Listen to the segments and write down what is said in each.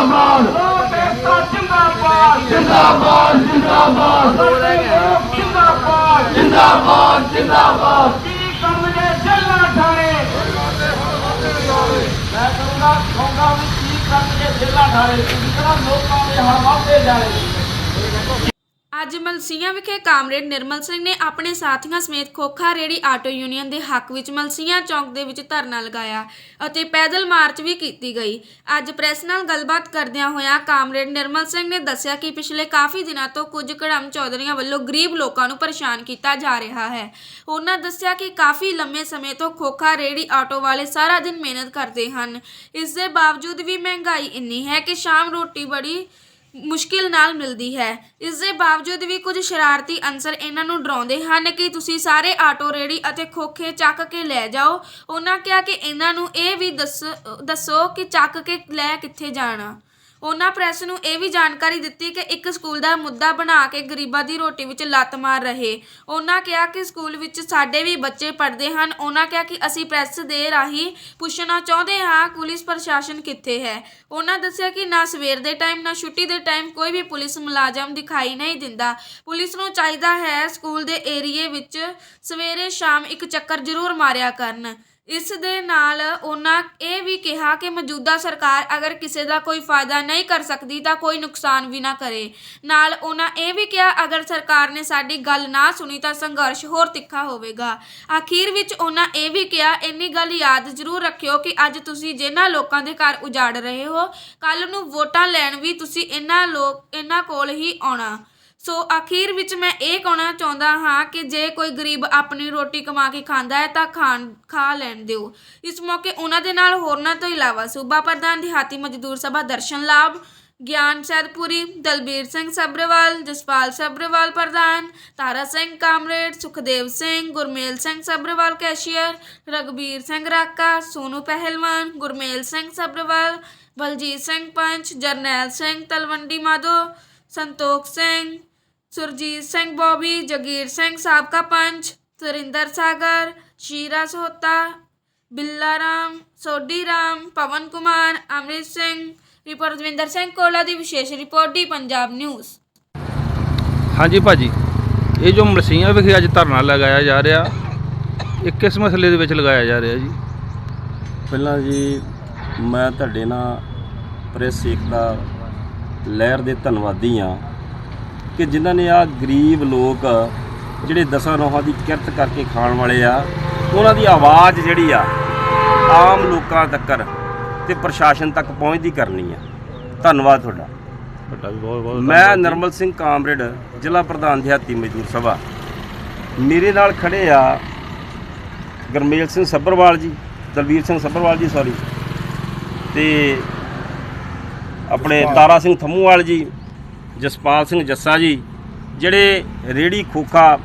ਜਿੰਦਾਬਾਦ। ਜਿੰਦਾਬਾਦ ਜਿੰਦਾਬਾਦ। ਜਿੰਦਾਬਾਦ ਜਿੰਦਾਬਾਦ। ਜਿੰਦਾਬਾਦ ਕੀ ਕਰਨਗੇ ਜੱਲਾ ਠਾਣੇ ਮੈਂ ਕਰੂੰਗਾ ਕਹੂੰਗਾ ਵੀ ਕੀ ਕਰਨਗੇ ਜੱਲਾ ਠਾਣੇ ਕਿਹੜਾ ਲੋਕਾਂ ਦੇ ਹਰ ਵਾਪੇ ਜਾਣੇ? ਅੱਜ ਮਲਸੀਆਂ ਵਿਖੇ ਕਾਮਰੇਡ ਨਿਰਮਲ ਸਿੰਘ ਨੇ ਆਪਣੇ ਸਾਥੀਆਂ ਸਮੇਤ ਖੋਖਾ ਰੇੜੀ ਆਟੋ ਯੂਨੀਅਨ ਦੇ ਹੱਕ ਵਿੱਚ ਮਲਸੀਆਂ ਚੌਂਕ ਦੇ ਵਿੱਚ ਧਰਨਾ ਲਗਾਇਆ ਅਤੇ ਪੈਦਲ ਮਾਰਚ ਵੀ ਕੀਤੀ ਗਈ। ਅੱਜ ਪ੍ਰੈਸ ਨਾਲ ਗੱਲਬਾਤ ਕਰਦਿਆਂ ਹੋਇਆਂ ਕਾਮਰੇਡ ਨਿਰਮਲ ਸਿੰਘ ਨੇ ਦੱਸਿਆ ਕਿ ਪਿਛਲੇ ਕਾਫੀ ਦਿਨਾਂ ਤੋਂ ਕੁਝ ਕੜਮ ਚੌਧਰੀਆਂ ਵੱਲੋਂ ਗਰੀਬ ਲੋਕਾਂ ਨੂੰ ਪਰੇਸ਼ਾਨ ਕੀਤਾ ਜਾ ਰਿਹਾ ਹੈ। ਉਹਨਾਂ ਦੱਸਿਆ ਕਿ ਕਾਫੀ ਲੰਮੇ ਸਮੇਂ ਤੋਂ ਖੋਖਾ ਰੇੜੀ ਆਟੋ ਵਾਲੇ ਸਾਰਾ ਦਿਨ ਮਿਹਨਤ ਕਰਦੇ ਹਨ। ਇਸ ਦੇ ਬਾਵਜੂਦ ਵੀ ਮਹਿੰਗਾਈ ਇੰਨੀ ਹੈ ਕਿ ਸ਼ਾਮ ਰੋਟੀ ਬੜੀ ਮੁਸ਼ਕਿਲ ਨਾਲ ਮਿਲਦੀ ਹੈ। ਇਸ ਦੇ ਬਾਵਜੂਦ ਵੀ ਕੁਝ ਸ਼ਰਾਰਤੀ ਅਨਸਰ ਇਹਨਾਂ ਨੂੰ ਡਰਾਉਂਦੇ ਹਨ ਕਿ ਤੁਸੀਂ ਸਾਰੇ ਆਟੋ ਰੇੜੀ ਅਤੇ ਖੋਖੇ ਚੱਕ ਕੇ ਲੈ ਜਾਓ। ਉਹਨਾਂ ਕਿਹਾ ਕਿ ਇਹਨਾਂ ਨੂੰ ਇਹ ਵੀ ਦੱਸ ਦੱਸੋ ਕਿ ਚੱਕ ਕੇ ਲੈ ਕਿੱਥੇ ਜਾਣਾ। ਉਹਨਾਂ ਪ੍ਰੈਸ ਨੂੰ ਇਹ ਵੀ ਜਾਣਕਾਰੀ ਦਿੱਤੀ ਕਿ ਇੱਕ ਸਕੂਲ ਦਾ ਮੁੱਦਾ ਬਣਾ ਕੇ ਗਰੀਬਾਂ ਦੀ ਰੋਟੀ ਵਿੱਚ ਲੱਤ ਮਾਰ ਰਹੇ। ਉਹਨਾਂ ਕਿਹਾ ਕਿ ਸਕੂਲ ਵਿੱਚ ਸਾਡੇ ਵੀ ਬੱਚੇ ਪੜ੍ਹਦੇ ਹਨ। ਉਹਨਾਂ ਕਿਹਾ ਕਿ ਅਸੀਂ ਪ੍ਰੈਸ ਦੇ ਰਾਹੀਂ ਪੁੱਛਣਾ ਚਾਹੁੰਦੇ ਹਾਂ, ਪੁਲਿਸ ਪ੍ਰਸ਼ਾਸਨ ਕਿੱਥੇ ਹੈ? ਉਹਨਾਂ ਦੱਸਿਆ ਕਿ ਨਾ ਸਵੇਰ ਦੇ ਟਾਈਮ, ਨਾ ਛੁੱਟੀ ਦੇ ਟਾਈਮ ਕੋਈ ਵੀ ਪੁਲਿਸ ਮੁਲਾਜ਼ਮ ਦਿਖਾਈ ਨਹੀਂ ਦਿੰਦਾ। ਪੁਲਿਸ ਨੂੰ ਚਾਹੀਦਾ ਹੈ ਸਕੂਲ ਦੇ ਏਰੀਏ ਵਿੱਚ ਸਵੇਰੇ ਸ਼ਾਮ ਇੱਕ ਚੱਕਰ ਜ਼ਰੂਰ ਮਾਰਿਆ ਕਰਨ। ਇਸ ਦੇ ਨਾਲ ਉਹਨਾਂ ਇਹ ਵੀ ਕਿਹਾ ਕਿ ਮੌਜੂਦਾ ਸਰਕਾਰ ਅਗਰ ਕਿਸੇ ਦਾ ਕੋਈ ਫਾਇਦਾ ਨਹੀਂ ਕਰ ਸਕਦੀ ਤਾਂ ਕੋਈ ਨੁਕਸਾਨ ਵੀ ਨਾ ਕਰੇ। ਨਾਲ ਉਹਨਾਂ ਇਹ ਵੀ ਕਿਹਾ, ਅਗਰ ਸਰਕਾਰ ਨੇ ਸਾਡੀ ਗੱਲ ਨਾ ਸੁਣੀ ਤਾਂ ਸੰਘਰਸ਼ ਹੋਰ ਤਿੱਖਾ ਹੋਵੇਗਾ। ਆਖੀਰ ਵਿੱਚ ਉਹਨਾਂ ਇਹ ਵੀ ਕਿਹਾ, ਇੰਨੀ ਗੱਲ ਯਾਦ ਜ਼ਰੂਰ ਰੱਖਿਓ ਕਿ ਅੱਜ ਤੁਸੀਂ ਜਿਨ੍ਹਾਂ ਲੋਕਾਂ ਦੇ ਘਰ ਉਜਾੜ ਰਹੇ ਹੋ ਕੱਲ ਨੂੰ ਵੋਟਾਂ ਲੈਣ ਵੀ ਤੁਸੀਂ ਇਹਨਾਂ ਲੋਕ, ਇਹਨਾਂ ਕੋਲ ਹੀ ਆਉਣਾ। ਸੋ ਅਖੀਰ ਵਿੱਚ ਮੈਂ ਇਹ ਕਹਿਣਾ ਚਾਹੁੰਦਾ ਹਾਂ ਕਿ ਜੇ ਕੋਈ ਗਰੀਬ ਆਪਣੀ ਰੋਟੀ ਕਮਾ ਕੇ ਖਾਂਦਾ ਹੈ ਤਾਂ ਖਾਣ, ਖਾ ਲੈਣ ਦਿਓ। ਇਸ ਮੌਕੇ ਉਹਨਾਂ ਦੇ ਨਾਲ ਹੋਰਨਾਂ ਤੋਂ ਇਲਾਵਾ ਸੂਬਾ ਪ੍ਰਧਾਨ ਦਿਹਾਤੀ ਮਜ਼ਦੂਰ ਸਭਾ ਦਰਸ਼ਨ ਲਾਭ, ਗਿਆਨ ਸੈਦਪੁਰੀ, ਦਲਬੀਰ ਸਿੰਘ ਸਬਰਵਾਲ ਜਸਪਾਲ ਸਬਰਵਾਲ ਪ੍ਰਧਾਨ, ਤਾਰਾ ਸਿੰਘ ਕਾਮਰੇਡ, ਸੁਖਦੇਵ ਸਿੰਘ, ਗੁਰਮੇਲ ਸਿੰਘ ਸਬਰਵਾਲ ਕੈਸ਼ੀਅਰ ਰਗਬੀਰ ਸਿੰਘ ਰਾਕਾ, ਸੋਨੂ ਪਹਿਲਵਾਨ, ਗੁਰਮੇਲ ਸਿੰਘ ਸਬਰਵਾਲ ਬਲਜੀਤ ਸਿੰਘ ਪੰਚ, ਜਰਨੈਲ ਸਿੰਘ ਤਲਵੰਡੀ ਮਾਧੋ, ਸੰਤੋਖ ਸਿੰਘ ਸੁਰਜੀਤ ਸਿੰਘ ਬੋਬੀ ਜਗੀਰ ਸਿੰਘ ਸਾਬਕਾ ਪੰਚ ਸੁਰਿੰਦਰ ਸਾਗਰ ਸ਼ੀਰਾ ਸੋਤਾ ਬਿੱਲਾ ਰਾਮ ਸੋਢੀ ਰਾਮ ਪਵਨ ਕੁਮਾਰ ਅਮਰਿਤ ਸਿੰਘ ਰਿਪੋਰਟ ਦਵਿੰਦਰ ਸਿੰਘ ਕੋਲਾ ਦੀ ਵਿਸ਼ੇਸ਼ ਰਿਪੋਰਟ ਦੀ ਪੰਜਾਬ ਨਿਊਜ਼। ਹਾਂਜੀ ਭਾਜੀ ਇਹ ਜੋ ਮਲਸੀਆਂ ਵਿਖੇ ਅੱਜ ਧਰਨਾ ਲਗਾਇਆ ਜਾ ਰਿਹਾ ਇਹ ਕਿਸ ਮਸਲੇ ਦੇ ਵਿੱਚ ਲਗਾਇਆ ਜਾ ਰਿਹਾ ਜੀ? ਪਹਿਲਾਂ ਜੀ ਮੈਂ ਤੁਹਾਡੇ ਨਾਲ ਪ੍ਰੈਸ ਏਕਤਾ ਲਹਿਰ ਦੇ ਧੰਨਵਾਦੀ ਆ ਕਿ ਜਿਨ੍ਹਾਂ ਨੇ ਆ ਗਰੀਬ ਲੋਕ ਜਿਹੜੇ ਦਸਾਂ ਨੋਹਾਂ ਦੀ ਕਿਰਤ ਕਰਕੇ ਖਾਣ ਵਾਲੇ ਆ ਉਹਨਾਂ ਦੀ ਆਵਾਜ਼ ਜਿਹੜੀ ਆ ਆਮ ਲੋਕਾਂ ਤੱਕ ਤੇ ਪ੍ਰਸ਼ਾਸਨ ਤੱਕ ਪਹੁੰਚਦੀ ਕਰਨੀ ਆ। ਧੰਨਵਾਦ ਤੁਹਾਡਾ। ਤੁਹਾਡਾ ਵੀ ਬਹੁਤ ਬਹੁਤ ਮੈਂ। ਨਰਮਲ ਸਿੰਘ ਕਾਮਰੇਡ ਜ਼ਿਲ੍ਹਾ ਪ੍ਰਧਾਨ ਦਿਹਾਤੀ ਮਜ਼ਦੂਰ ਸਭਾ। ਮੇਰੇ ਨਾਲ ਖੜੇ ਆ ਗਰਮੇਲ ਸਿੰਘ ਸੱਭਰਵਾਲ ਜੀ ਦਲਵੀਰ ਸਿੰਘ ਸੱਭਰਵਾਲ ਜੀ ਸੌਰੀ ਤੇ ਆਪਣੇ ਤਾਰਾ ਸਿੰਘ ਥੰਮੂਵਾਲ ਜੀ ਜਸਪਾਲ ਸਿੰਘ ਜੱਸਾ ਜੀ, ਜਿਹੜੇ ਰੇੜੀ ਖੋਖਾ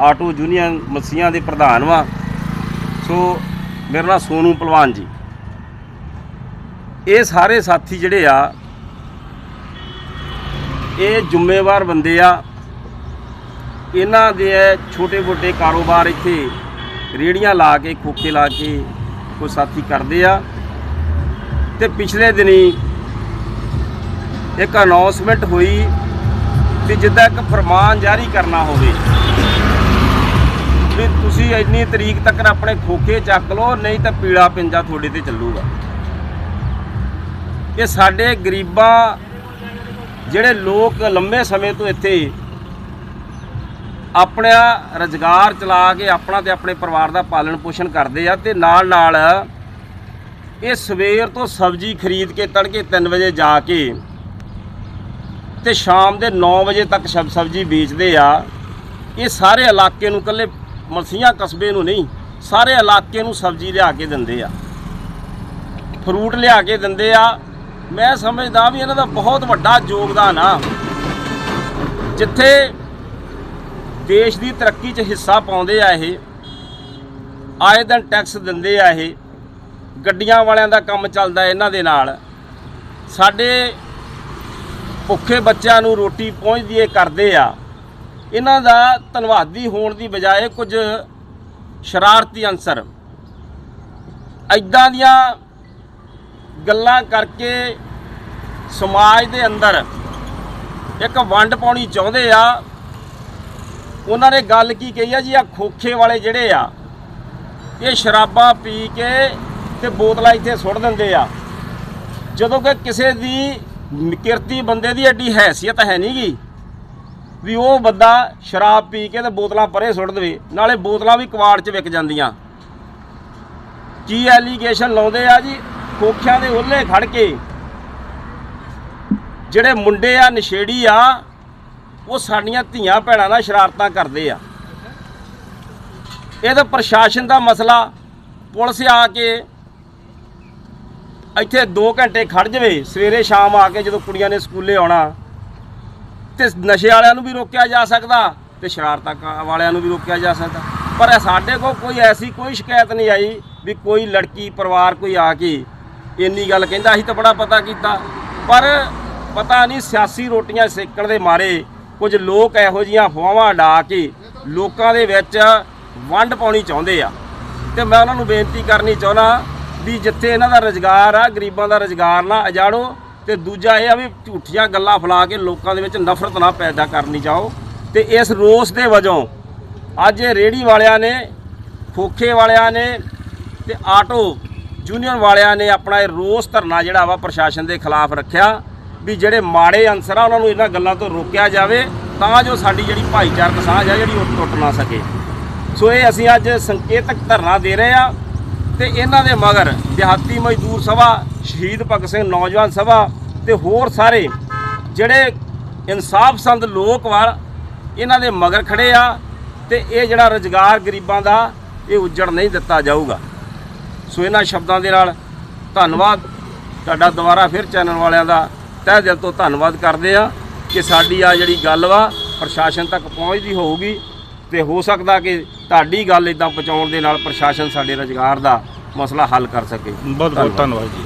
ਆਟੋ ਯੂਨੀਅਨ ਮਸੀਆਂ ਦੇ ਪ੍ਰਧਾਨ ਵਾ। ਸੋ ਮੇਰਾ ਨਾਮ ਸੋਨੂ ਪਹਿਲਵਾਨ ਜੀ। ਇਹ ਸਾਰੇ ਸਾਥੀ ਜਿਹੜੇ ਆ, ਇਹ ਜ਼ਿੰਮੇਵਾਰ ਬੰਦੇ ਆ। ਇਹਨਾਂ ਦੇ ਛੋਟੇ-ਮੋਟੇ ਕਾਰੋਬਾਰ ਇੱਥੇ ਰੇੜੀਆਂ ਲਾ ਕੇ, ਖੋਖੇ ਲਾ ਕੇ ਕੋਈ ਸਾਥੀ ਕਰਦੇ ਆ। ਤੇ ਪਿਛਲੇ ਦਿਨੀ ਇੱਕ ਅਨਾਉਂਸਮੈਂਟ ਹੋਈ ਕਿ ਜਿੱਦਾਂ ਇੱਕ ਫਰਮਾਨ ਜਾਰੀ ਕਰਨਾ ਹੋਵੇ ਵੀ ਤੁਸੀਂ ਇੰਨੀ ਤਰੀਕ ਤੱਕ ਆਪਣੇ ਖੋਖੇ ਚੱਕ ਲਓ, ਨਹੀਂ ਤਾਂ ਪੀਲਾ ਪਿੰਜਾ ਤੁਹਾਡੇ ਤੇ ਚੱਲੂਗਾ। ਇਹ ਸਾਡੇ ਗਰੀਬਾਂ, ਜਿਹੜੇ ਲੋਕ ਲੰਮੇ ਸਮੇਂ ਤੋਂ ਇੱਥੇ ਆਪਣਾ ਰੁਜ਼ਗਾਰ ਚਲਾ ਕੇ ਆਪਣਾ ਤੇ ਆਪਣੇ ਪਰਿਵਾਰ ਦਾ ਪਾਲਣ ਪੋਸ਼ਣ ਕਰਦੇ ਆ ਤੇ ਨਾਲ ਨਾਲ ਇਹ ਸਵੇਰ ਤੋਂ ਸਬਜ਼ੀ ਖਰੀਦ ਕੇ, ਤੜਕੇ 3 ਵਜੇ ਜਾ ਕੇ ਤੇ ਸ਼ਾਮ ਦੇ 9 ਵਜੇ ਤੱਕ ਸਬਜ਼ੀ ਵੇਚਦੇ ਆ। ਇਹ ਸਾਰੇ ਇਲਾਕੇ ਨੂੰ ਕੱਲੇ ਮਲਸੀਆਂ ਕਸਬੇ ਨੂੰ ਨਹੀਂ, ਸਾਰੇ ਇਲਾਕੇ ਨੂੰ ਸਬਜ਼ੀ ਲਿਆ ਕੇ ਦਿੰਦੇ ਆ। ਫਰੂਟ ਲਿਆ ਕੇ ਦਿੰਦੇ ਆ। ਮੈਂ ਸਮਝਦਾ ਵੀ ਇਹਨਾਂ ਦਾ ਬਹੁਤ ਵੱਡਾ ਯੋਗਦਾਨ ਆ। ਜਿੱਥੇ ਦੇਸ਼ ਦੀ ਤਰੱਕੀ 'ਚ ਹਿੱਸਾ ਪਾਉਂਦੇ ਆ ਇਹ, ਆਏ ਦਿਨ ਟੈਕਸ ਦਿੰਦੇ ਆ ਇਹ, ਗੱਡੀਆਂ ਵਾਲਿਆਂ ਦਾ ਕੰਮ ਚੱਲਦਾ ਇਹਨਾਂ ਦੇ ਨਾਲ। ਸਾਡੇ ਭੁੱਖੇ ਬੱਚਿਆਂ ਨੂੰ ਰੋਟੀ ਪਹੁੰਚਦੀ ਏ ਕਰਦੇ ਆ। ਇਹਨਾਂ ਦਾ ਧੰਨਵਾਦੀ ਹੋਣ ਦੀ ਬਜਾਏ ਕੁਝ ਸ਼ਰਾਰਤੀ ਅਨਸਰ। ਐਦਾਂ ਦੀਆਂ ਗੱਲਾਂ ਕਰਕੇ ਸਮਾਜ ਦੇ ਅੰਦਰ ਇੱਕ ਵੰਡ ਪਾਉਣੀ ਚਾਹੁੰਦੇ ਆ। ਉਹਨਾਂ ਨੇ ਗੱਲ ਕੀ ਕਹੀ ਆ ਜੀ ਆ ਖੋਖੇ ਵਾਲੇ ਜਿਹੜੇ ਆ, ਇਹ ਸ਼ਰਾਬਾਂ ਪੀ ਕੇ ਤੇ ਬੋਤਲਾਂ ਇੱਥੇ ਸੁੱਟ ਦਿੰਦੇ ਆ। ਜਦੋਂ ਕਿ ਕਿਸੇ ਦੀ ਕਿਰਤੀ ਬੰਦੇ ਦੀ ਐਡੀ ਹੈਸੀਅਤ ਹੈ ਨਹੀਂਗੀ ਵੀ ਉਹ ਬੰਦਾ ਸ਼ਰਾਬ ਪੀ ਕੇ ਤੇ ਬੋਤਲਾਂ ਪਰੇ ਸੁੱਟ ਦੇਵੇ, ਨਾਲੇ ਬੋਤਲਾਂ ਵੀ ਕਵਾੜ 'ਚ ਵਿਕ ਜਾਂਦੀਆਂ। ਕੀ ਐਲੀਗੇਸ਼ਨ ਲਾਉਂਦੇ ਆ ਜੀ? ਖੋਖਿਆਂ ਦੇ ਉੱਲੇ ਖੜ ਕੇ। ਜਿਹੜੇ ਮੁੰਡੇ ਆ, ਨਸ਼ੇੜੀ ਆ, ਉਹ ਸਾਡੀਆਂ ਧੀਆਂ ਭੈਣਾਂ ਨਾਲ ਸ਼ਰਾਰਤਾਂ ਕਰਦੇ ਆ। ਇਹ ਤਾਂ ਪ੍ਰਸ਼ਾਸਨ ਦਾ ਮਸਲਾ। ਪੁਲਿਸ ਆ ਕੇ ਇੱਥੇ 2 ਘੰਟੇ ਖੜ ਜਵੇ, ਸਵੇਰੇ ਸ਼ਾਮ ਆ ਕੇ ਜਦੋਂ ਕੁੜੀਆਂ ਨੇ ਸਕੂਲੇ ਆਉਣਾ, ਤੇ ਨਸ਼ੇ ਵਾਲਿਆਂ ਨੂੰ ਵੀ ਰੋਕਿਆ ਜਾ ਸਕਦਾ ਤੇ ਸ਼ਰਾਰਤਾਂ ਵਾਲਿਆਂ ਨੂੰ ਵੀ ਰੋਕਿਆ ਜਾ ਸਕਦਾ। ਪਰ ਸਾਡੇ ਕੋਲ ਕੋਈ ਐਸੀ ਕੋਈ ਸ਼ਿਕਾਇਤ ਨਹੀਂ ਆਈ ਵੀ ਕੋਈ ਲੜਕੀ, ਪਰਿਵਾਰ ਕੋਈ ਆ ਕੇ ਇੰਨੀ ਗੱਲ ਕਹਿੰਦਾ। ਅਸੀਂ ਤਾਂ ਬੜਾ ਪਤਾ ਕੀਤਾ। ਪਰ ਪਤਾ ਨਹੀਂ ਸਿਆਸੀ ਰੋਟੀਆਂ ਸੇਕਣ ਦੇ ਮਾਰੇ ਕੁਝ ਲੋਕ ਇਹੋ ਜੀਆਂ ਅਫਵਾਹਾਂ ਡਾ ਕੇ ਲੋਕਾਂ ਦੇ ਵਿੱਚ ਵੰਡ ਪਾਉਣੀ ਚਾਹੁੰਦੇ ਆ। ਤੇ ਮੈਂ ਉਹਨਾਂ ਨੂੰ ਬੇਨਤੀ ਕਰਨੀ ਚਾਹੁੰਦਾ ਵੀ ਜਿੱਥੇ ਇਹਨਾਂ ਦਾ ਰੁਜ਼ਗਾਰ ਆ, ਗਰੀਬਾਂ ਦਾ ਰੁਜ਼ਗਾਰ ਨਾ ਅਜਾੜੋ ਤੇ ਦੂਜਾ ਇਹ ਆ ਵੀ ਝੂਠੀਆਂ ਗੱਲਾਂ ਫੈਲਾ ਕੇ ਲੋਕਾਂ ਦੇ ਵਿੱਚ ਨਫ਼ਰਤ ਨਾ ਪੈਦਾ ਕਰਨੀ ਚਾਹੋ ਤੇ ਇਸ ਰੋਸ ਦੇ ਵਜੋਂ ਅੱਜ ਇਹ ਰੇੜੀ ਵਾਲਿਆਂ ਨੇ, ਖੋਖੇ ਵਾਲਿਆਂ ਨੇ ਤੇ ਆਟੋ ਯੂਨੀਅਨ ਵਾਲਿਆਂ ਨੇ ਆਪਣਾ ਇਹ ਰੋਸ ਧਰਨਾ ਜਿਹੜਾ ਵਾ ਪ੍ਰਸ਼ਾਸਨ ਦੇ ਖਿਲਾਫ ਰੱਖਿਆ ਵੀ ਜਿਹੜੇ ਮਾੜੇ ਅਨਸਰ ਆ ਉਹਨਾਂ ਨੂੰ ਇਹਨਾਂ ਗੱਲਾਂ ਤੋਂ ਰੋਕਿਆ ਜਾਵੇ ਤਾਂ ਜੋ ਸਾਡੀ ਜਿਹੜੀ ਭਾਈਚਾਰਕ ਸਾਂਝ ਆ ਜਿਹੜੀ ਉਹ ਟੁੱਟ ਨਾ ਸਕੇ। ਸੋ ਇਹ ਅਸੀਂ ਅੱਜ ਸੰਕੇਤਕ ਧਰਨਾ ਦੇ ਰਹੇ ਆ ਤੇ ਇਹਨਾਂ ਦੇ ਮਗਰ ਦਿਹਾਤੀ ਮਜ਼ਦੂਰ ਸਭਾ, ਸ਼ਹੀਦ ਭਗਤ ਸਿੰਘ, ਨੌਜਵਾਨ ਸਭਾ ਤੇ ਹੋਰ ਸਾਰੇ ਜਿਹੜੇ ਇਨਸਾਫ ਪਸੰਦ ਲੋਕ ਵਾ ਇਹਨਾਂ ਦੇ ਮਗਰ ਖੜੇ ਆ ਤੇ ਇਹ ਜਿਹੜਾ ਰੁਜ਼ਗਾਰ ਗਰੀਬਾਂ ਦਾ ਇਹ ਉੱਜੜ ਨਹੀਂ ਦਿੱਤਾ ਜਾਊਗਾ। ਸੋ ਇਹਨਾਂ ਸ਼ਬਦਾਂ ਦੇ ਨਾਲ ਧੰਨਵਾਦ। ਤੁਹਾਡਾ ਦੁਬਾਰਾ ਫਿਰ ਚੈਨਲ ਵਾਲਿਆਂ ਦਾ ਤਹਿ ਦਿਲ ਤੋਂ ਧੰਨਵਾਦ ਕਰਦੇ ਆ ਕਿ ਸਾਡੀ ਆ ਜਿਹੜੀ ਗੱਲ ਵਾ, ਪ੍ਰਸ਼ਾਸਨ ਤੱਕ ਪਹੁੰਚਦੀ ਹੋਊਗੀ ਤੇ ਹੋ ਸਕਦਾ ਕਿ ਤੁਹਾਡੀ ਗੱਲ ਇਦਾਂ ਪਹੁੰਚਾਉਣ ਦੇ ਨਾਲ ਪ੍ਰਸ਼ਾਸਨ ਸਾਡੇ ਰੁਜ਼ਗਾਰ ਦਾ ਮਸਲਾ ਹੱਲ ਕਰ ਸਕੇ। ਬਹੁਤ ਬਹੁਤ ਧੰਨਵਾਦ ਜੀ।